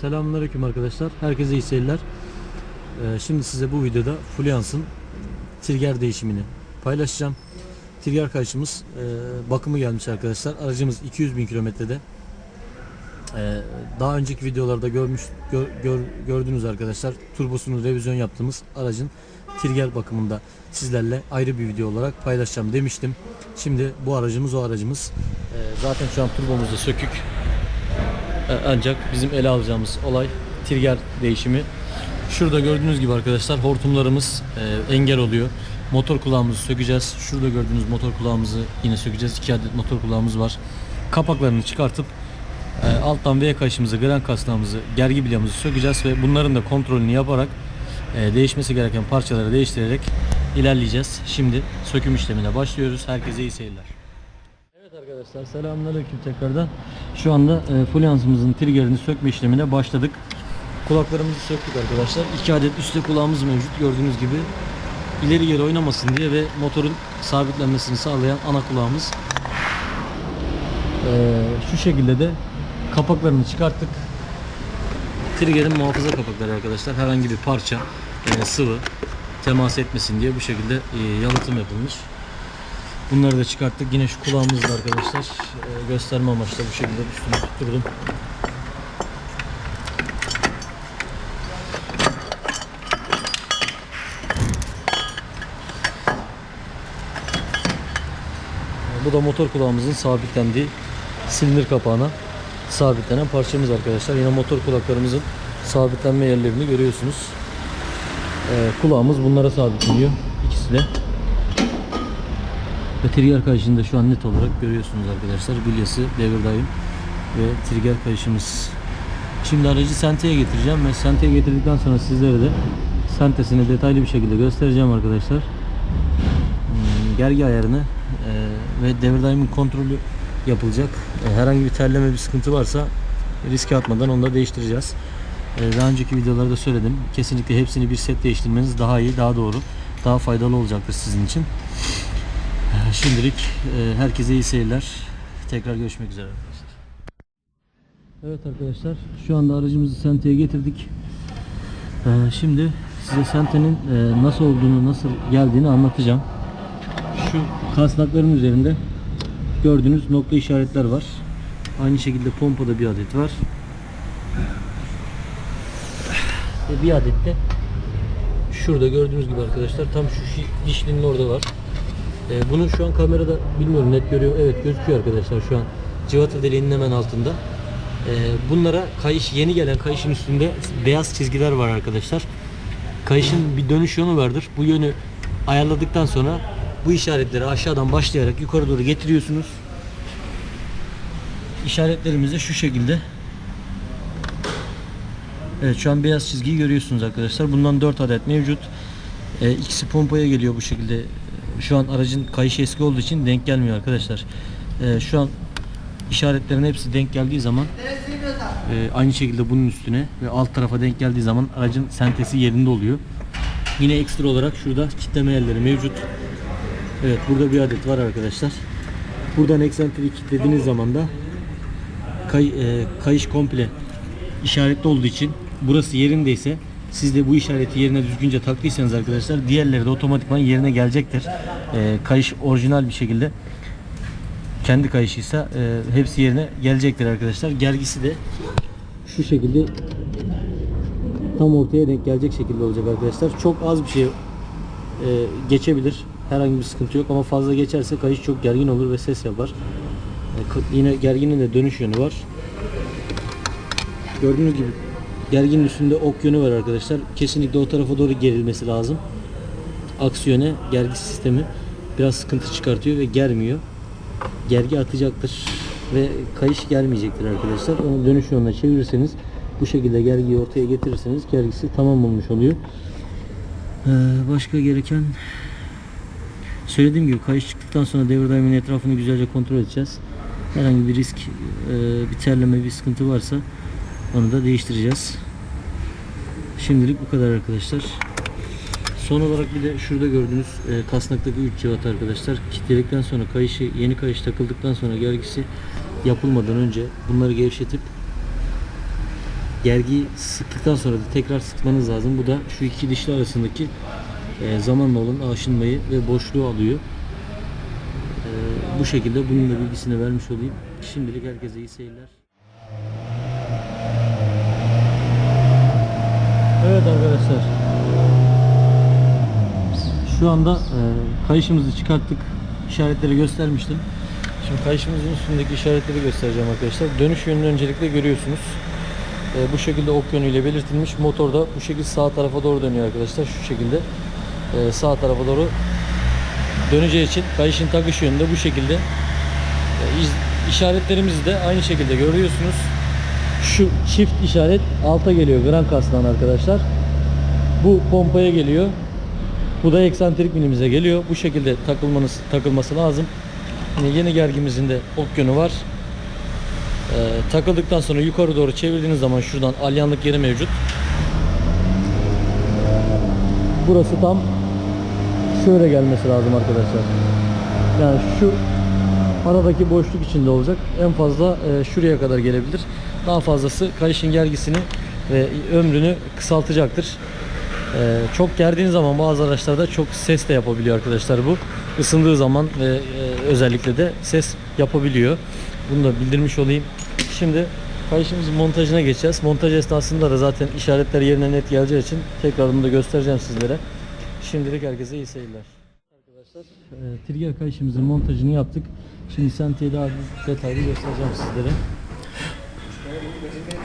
Selamünaleyküm arkadaşlar. Herkese iyi seyirler. Ee, şimdi size bu videoda Fluence'ın trigger değişimini paylaşacağım. Trigger kayışımız e, bakımı gelmiş arkadaşlar. Aracımız 200 bin kilometrede. Ee, daha önceki videolarda görmüş gör- gör- gördünüz arkadaşlar. Turbosunu revizyon yaptığımız aracın trigger bakımında sizlerle ayrı bir video olarak paylaşacağım demiştim. Şimdi bu aracımız o aracımız. Ee, zaten şu an turbomuz da sökük. E, Ancak bizim ele alacağımız olay trigger değişimi. Şurada gördüğünüz gibi arkadaşlar hortumlarımız e, engel oluyor. Motor kulağımızı sökeceğiz. Şurada gördüğünüz motor kulağımızı yine sökeceğiz. İki adet motor kulağımız var. Kapaklarını çıkartıp e, alttan V kayışımızı, gren kasnağımızı, gergi bilyamızı sökeceğiz ve bunların da kontrolünü yaparak değişmesi gereken parçaları değiştirerek ilerleyeceğiz. Şimdi söküm işlemine başlıyoruz. Herkese iyi seyirler. Arkadaşlar selamünaleyküm tekrardan. Şu anda e, Fluence'ımızın triggerini sökme işlemine başladık. Kulaklarımızı söktük arkadaşlar. İki adet üstte kulağımız mevcut gördüğünüz gibi. İleri geri oynamasın diye ve motorun sabitlenmesini sağlayan ana kulağımız. E, şu şekilde de kapaklarını çıkarttık. Trigger'in muhafaza kapakları arkadaşlar. Herhangi bir parça, e, sıvı temas etmesin diye bu şekilde e, yalıtım yapılmış. Bunları da çıkarttık. Yine şu kulağımızda arkadaşlar e, gösterme amaçlı bu şekilde üstüne tutturdum. Bu da motor kulağımızın sabitlendiği silindir kapağına sabitlenen parçamız arkadaşlar. Yine motor kulaklarımızın sabitlenme yerlerini görüyorsunuz. E, kulağımız bunlara sabitleniyor. İkisi de. Ve trigger kayışını şu an net olarak görüyorsunuz arkadaşlar. Bilyası, devir daim ve trigger kayışımız. Şimdi aracı senteye getireceğim ve senteye getirdikten sonra sizlere de sentesini detaylı bir şekilde göstereceğim arkadaşlar. Hmm, Gergi ayarını e, ve devir daimin kontrolü yapılacak. E, herhangi bir terleme bir sıkıntı varsa riske atmadan onu da değiştireceğiz. E, daha önceki videolarda söyledim. Kesinlikle hepsini bir set değiştirmeniz daha iyi, daha doğru, daha faydalı olacaktır sizin için. Ee, Şimdilik e, herkese iyi seyirler. Tekrar görüşmek üzere arkadaşlar. Evet arkadaşlar şu anda aracımızı Sente'ye getirdik. Ee, Şimdi size Sente'nin e, nasıl olduğunu, nasıl geldiğini anlatacağım. Şu kasnakların üzerinde gördüğünüz nokta işaretler var. Aynı şekilde pompada bir adet var. Bir adet de şurada gördüğünüz gibi arkadaşlar tam şu dişlinin orada var. Ee, bunu şu an kamerada bilmiyorum net görüyor. Evet gözüküyor arkadaşlar şu an. Civata deliğinin hemen altında. Ee, bunlara kayış yeni gelen kayışın üstünde beyaz çizgiler var arkadaşlar. Kayışın bir dönüş yönü vardır. Bu yönü ayarladıktan sonra bu işaretleri aşağıdan başlayarak yukarı doğru getiriyorsunuz. İşaretlerimiz de şu şekilde. Evet şu an beyaz çizgiyi görüyorsunuz arkadaşlar. Bundan 4 adet mevcut. Ee, ikisi pompaya geliyor bu şekilde. Şu an aracın kayışı eski olduğu için denk gelmiyor arkadaşlar. Ee, şu an işaretlerin hepsi denk geldiği zaman e, aynı şekilde bunun üstüne ve alt tarafa denk geldiği zaman aracın sentesi yerinde oluyor. Yine ekstra olarak şurada kitleme yerleri mevcut. Evet burada bir adet var arkadaşlar. Buradan eksentriği kilitlediğiniz zaman da kay, e, kayış komple işaretli olduğu için burası yerindeyse siz de bu işareti yerine düzgünce taktıysanız arkadaşlar diğerleri de otomatikman yerine gelecektir. E, kayış orijinal bir şekilde kendi kayışıysa e, hepsi yerine gelecektir arkadaşlar. Gergisi de şu şekilde tam ortaya denk gelecek şekilde olacak arkadaşlar. Çok az bir şey e, geçebilir. Herhangi bir sıkıntı yok ama fazla geçerse kayış çok gergin olur ve ses yapar. E, yine gerginin de dönüş yönü var. Gördüğünüz gibi gerginin üstünde ok yönü var arkadaşlar. Kesinlikle o tarafa doğru gerilmesi lazım. Aksi yöne gergi sistemi biraz sıkıntı çıkartıyor ve germiyor. Gergi atacaktır ve kayış gelmeyecektir arkadaşlar. Onu dönüş yönüne çevirirseniz bu şekilde gergiyi ortaya getirirseniz gergisi tamam olmuş oluyor. Ee, başka gereken söylediğim gibi kayış çıktıktan sonra devir daiminin etrafını güzelce kontrol edeceğiz. Herhangi bir risk, e, bir terleme, bir sıkıntı varsa onu da değiştireceğiz. Şimdilik bu kadar arkadaşlar. Son olarak bir de şurada gördüğünüz e, kasnaktaki 3 cıvat arkadaşlar. Kilitledikten sonra kayışı, yeni kayış takıldıktan sonra gergisi yapılmadan önce bunları gevşetip gergiyi sıktıktan sonra da tekrar sıkmanız lazım. Bu da şu iki dişli arasındaki e, zamanla olan aşınmayı ve boşluğu alıyor. E, bu şekilde bunun da bilgisini vermiş olayım. Şimdilik herkese iyi seyirler. Evet arkadaşlar. Şu anda e, kayışımızı çıkarttık. İşaretleri göstermiştim. Şimdi kayışımızın üstündeki işaretleri göstereceğim arkadaşlar. Dönüş yönünü öncelikle görüyorsunuz. E, bu şekilde ok yönüyle belirtilmiş. Motor da bu şekilde sağ tarafa doğru dönüyor arkadaşlar. Şu şekilde e, sağ tarafa doğru döneceği için kayışın takış yönünde bu şekilde e, iz- işaretlerimizi de aynı şekilde görüyorsunuz. Şu çift işaret alta geliyor Grankas'tan arkadaşlar. Bu pompaya geliyor. Bu da eksantrik milimize geliyor. Bu şekilde takılmanız takılması lazım. Yine yeni gergimizin de ok yönü var. Ee, takıldıktan sonra yukarı doğru çevirdiğiniz zaman şuradan alyanlık yeri mevcut. Burası tam şöyle gelmesi lazım arkadaşlar. Yani şu aradaki boşluk içinde olacak. En fazla e, şuraya kadar gelebilir. Daha fazlası kayışın gergisini ve ömrünü kısaltacaktır. E, çok gerdiğiniz zaman bazı araçlarda çok ses de yapabiliyor arkadaşlar bu. Isındığı zaman ve e, özellikle de ses yapabiliyor. Bunu da bildirmiş olayım. Şimdi kayışımızın montajına geçeceğiz. Montaj esnasında da zaten işaretler yerine net geleceği için tekrar bunu da göstereceğim sizlere. Şimdilik herkese iyi seyirler. Arkadaşlar e, trigger kayışımızın montajını yaptık. Şimdi sentiye daha detaylı göstereceğim sizlere.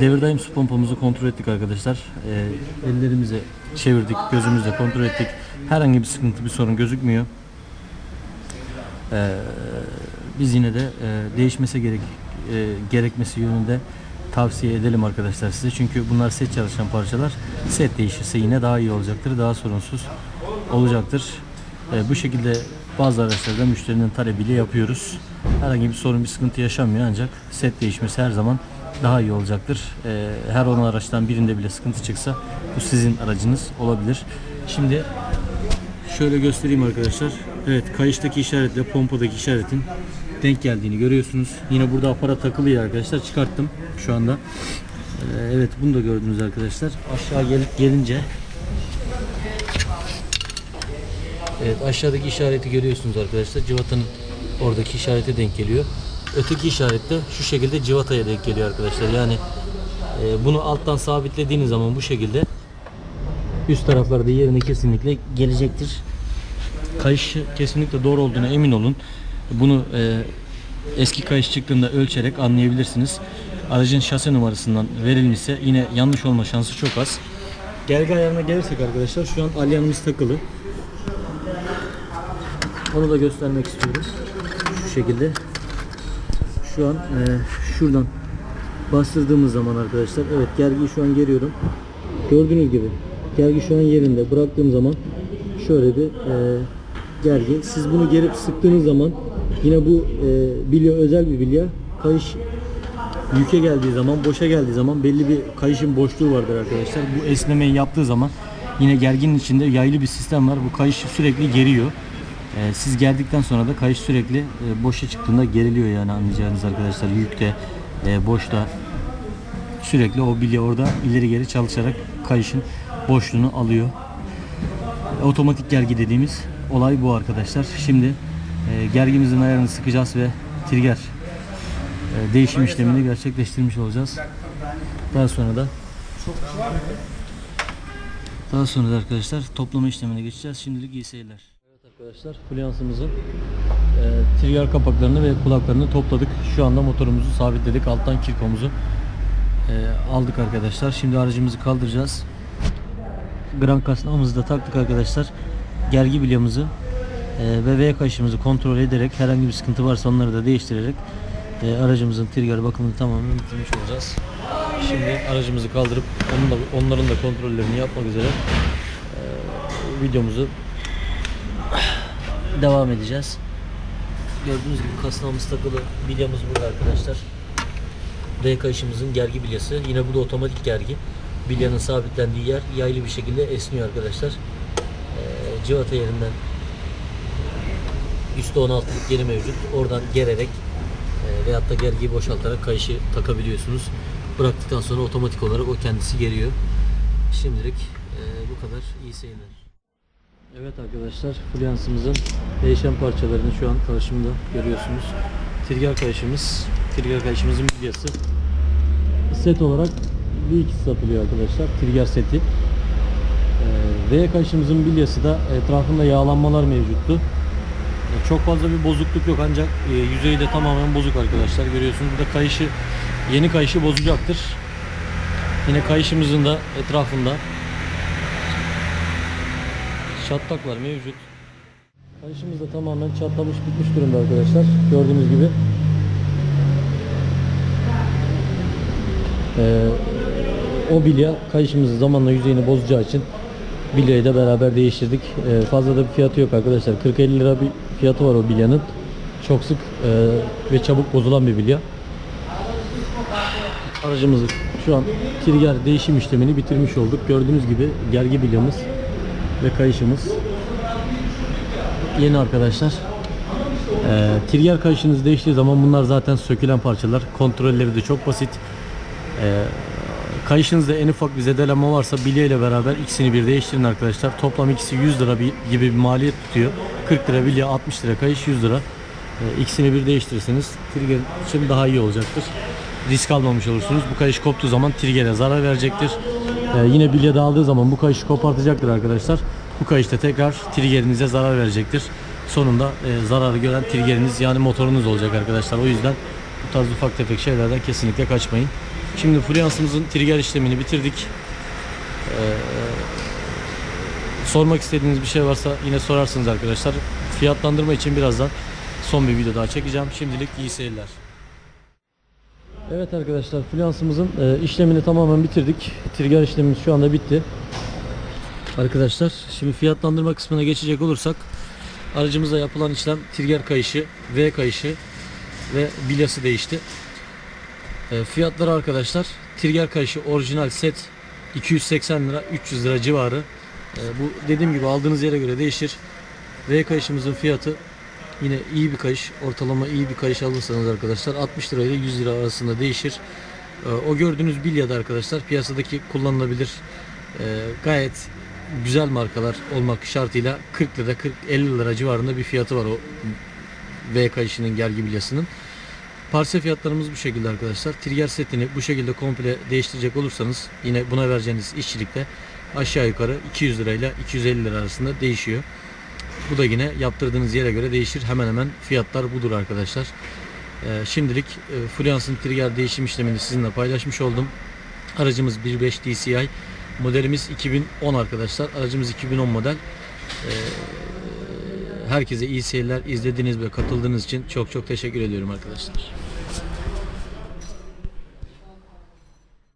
Devirdayım su pompamızı kontrol ettik arkadaşlar. E, ellerimize çevirdik, gözümüzle kontrol ettik. Herhangi bir sıkıntı, bir sorun gözükmüyor. E, biz yine de e, değişmesi gerek e, gerekmesi yönünde tavsiye edelim arkadaşlar size. Çünkü bunlar set çalışan parçalar. Set değişirse yine daha iyi olacaktır, daha sorunsuz olacaktır. E, bu şekilde bazı araçlarda müşterinin talebiyle yapıyoruz. Herhangi bir sorun, bir sıkıntı yaşanmıyor ancak set değişmesi her zaman daha iyi olacaktır. E, her 10 araçtan birinde bile sıkıntı çıksa bu sizin aracınız olabilir. Şimdi Şöyle göstereyim arkadaşlar. Evet kayıştaki işaretle pompadaki işaretin denk geldiğini görüyorsunuz. Yine burada aparat takılıyor arkadaşlar. Çıkarttım şu anda. Ee, evet bunu da gördünüz arkadaşlar. Aşağı gelip gelince Evet aşağıdaki işareti görüyorsunuz arkadaşlar. Civatanın oradaki işarete denk geliyor. Öteki işaret de şu şekilde civataya denk geliyor arkadaşlar. Yani e, bunu alttan sabitlediğiniz zaman bu şekilde üst taraflarda yerine kesinlikle gelecektir. Kayış kesinlikle doğru olduğuna emin olun. Bunu e, eski kayış çıktığında ölçerek anlayabilirsiniz. Aracın şase numarasından verilmişse yine yanlış olma şansı çok az. Gergi ayarına gelirsek arkadaşlar şu an alyanımız takılı. Onu da göstermek istiyorum. Şu şekilde. Şu an e, şuradan bastırdığımız zaman arkadaşlar evet gergiyi şu an geriyorum. Gördüğünüz gibi gergi şu an yerinde. Bıraktığım zaman şöyle bir e, gergi. Siz bunu gerip sıktığınız zaman yine bu e, bilya özel bir bilya. Kayış yüke geldiği zaman, boşa geldiği zaman belli bir kayışın boşluğu vardır arkadaşlar. Bu esnemeyi yaptığı zaman yine gerginin içinde yaylı bir sistem var. Bu kayışı sürekli geriyor. E, siz geldikten sonra da kayış sürekli e, boşa çıktığında geriliyor yani anlayacağınız arkadaşlar. Yükte, e, boşta sürekli o bilye orada ileri geri çalışarak kayışın boşluğunu alıyor. Otomatik gergi dediğimiz olay bu arkadaşlar. Şimdi e, gergimizin ayarını sıkacağız ve trigger e, değişim işlemini gerçekleştirmiş olacağız. Daha sonra da daha sonra da arkadaşlar toplama işlemine geçeceğiz. Şimdilik iyi seyirler. Arkadaşlar fluansımızın e, trigger kapaklarını ve kulaklarını topladık. Şu anda motorumuzu sabitledik. Alttan kirkomuzu e, aldık arkadaşlar. Şimdi aracımızı kaldıracağız. Grand kasnağımızı da taktık arkadaşlar. Gergi bilyamızı e, ve V kaşımızı kontrol ederek herhangi bir sıkıntı varsa onları da değiştirerek e, aracımızın trigger bakımını tamamen bitirmiş olacağız. Şimdi aracımızı kaldırıp onunla, onların da kontrollerini yapmak üzere e, videomuzu devam edeceğiz. Gördüğünüz gibi kasnağımız takılı. Bilyamız burada arkadaşlar. V kayışımızın gergi bilyası. Yine bu da otomatik gergi. Bilyanın sabitlendiği yer yaylı bir şekilde esniyor arkadaşlar. Ee, civata yerinden üstte 16'lık yeri mevcut. Oradan gererek e, veyahut da gergiyi boşaltarak kayışı takabiliyorsunuz. Bıraktıktan sonra otomatik olarak o kendisi geliyor. Şimdilik e, bu kadar. İyi seyirler. Evet arkadaşlar, Fluence'ımızın değişen parçalarını şu an karşımda görüyorsunuz. Trigger kayışımız, trigger kayışımızın bilyası. Set olarak bir ikisi satılıyor arkadaşlar, trigger seti. Ee, V kayışımızın bilyası da etrafında yağlanmalar mevcuttu. Ee, Çok fazla bir bozukluk yok ancak e, yüzeyi de tamamen bozuk arkadaşlar. Görüyorsunuz burada kayışı, yeni kayışı bozacaktır. Yine kayışımızın da etrafında çatlaklar mevcut. Kayışımız da tamamen çatlamış bitmiş durumda arkadaşlar. Gördüğünüz gibi. Ee, o bilya kayışımızın zamanla yüzeyini bozacağı için bilyayı da beraber değiştirdik. Ee, fazla da bir fiyatı yok arkadaşlar. 40-50 lira bir fiyatı var o bilyanın. Çok sık e, ve çabuk bozulan bir bilya. Aracımızı şu an trigger değişim işlemini bitirmiş olduk. Gördüğünüz gibi gergi bilyamız ve kayışımız yeni arkadaşlar. Ee, trigger kayışınız değiştiği zaman bunlar zaten sökülen parçalar. Kontrolleri de çok basit. Ee, kayışınızda en ufak bir zedelenme varsa bilye ile beraber ikisini bir değiştirin arkadaşlar. Toplam ikisi 100 lira bir, gibi bir maliyet tutuyor. 40 lira bilye, 60 lira kayış, 100 lira. Ee, ikisini bir değiştirirseniz trigger için daha iyi olacaktır. Risk almamış olursunuz. Bu kayış koptuğu zaman trigger'e zarar verecektir. Ee, yine bilye dağıldığı zaman bu kayışı kopartacaktır arkadaşlar. Bu kayışta tekrar triggerinize zarar verecektir. Sonunda e, zararı gören triggeriniz yani motorunuz olacak arkadaşlar. O yüzden bu tarz ufak tefek şeylerden kesinlikle kaçmayın. Şimdi Fluence'ımızın trigger işlemini bitirdik. Ee, sormak istediğiniz bir şey varsa yine sorarsınız arkadaşlar. Fiyatlandırma için birazdan son bir video daha çekeceğim. Şimdilik iyi seyirler. Evet arkadaşlar Fluence'ımızın e, işlemini tamamen bitirdik. Trigger işlemimiz şu anda bitti. Arkadaşlar şimdi fiyatlandırma kısmına geçecek olursak aracımızda yapılan işlem trigger kayışı, V kayışı ve bilyası değişti. E, fiyatları arkadaşlar trigger kayışı orijinal set 280 lira 300 lira civarı. E, bu dediğim gibi aldığınız yere göre değişir. V kayışımızın fiyatı yine iyi bir kayış, ortalama iyi bir kayış alırsanız arkadaşlar 60 lira ile 100 lira arasında değişir. E, o gördüğünüz bilyada arkadaşlar piyasadaki kullanılabilir e, gayet güzel markalar olmak şartıyla 40 lira 40 50 lira civarında bir fiyatı var o V kayışının gergi bilyasının. Parça fiyatlarımız bu şekilde arkadaşlar. Trigger setini bu şekilde komple değiştirecek olursanız yine buna vereceğiniz işçilikte aşağı yukarı 200 lirayla 250 lira arasında değişiyor. Bu da yine yaptırdığınız yere göre değişir. Hemen hemen fiyatlar budur arkadaşlar. Ee, şimdilik e, Fluence'ın trigger değişim işlemini sizinle paylaşmış oldum. Aracımız 1.5 DCI. Modelimiz 2010 arkadaşlar. Aracımız 2010 model. Ee, herkese iyi seyirler. İzlediğiniz ve katıldığınız için çok çok teşekkür ediyorum arkadaşlar.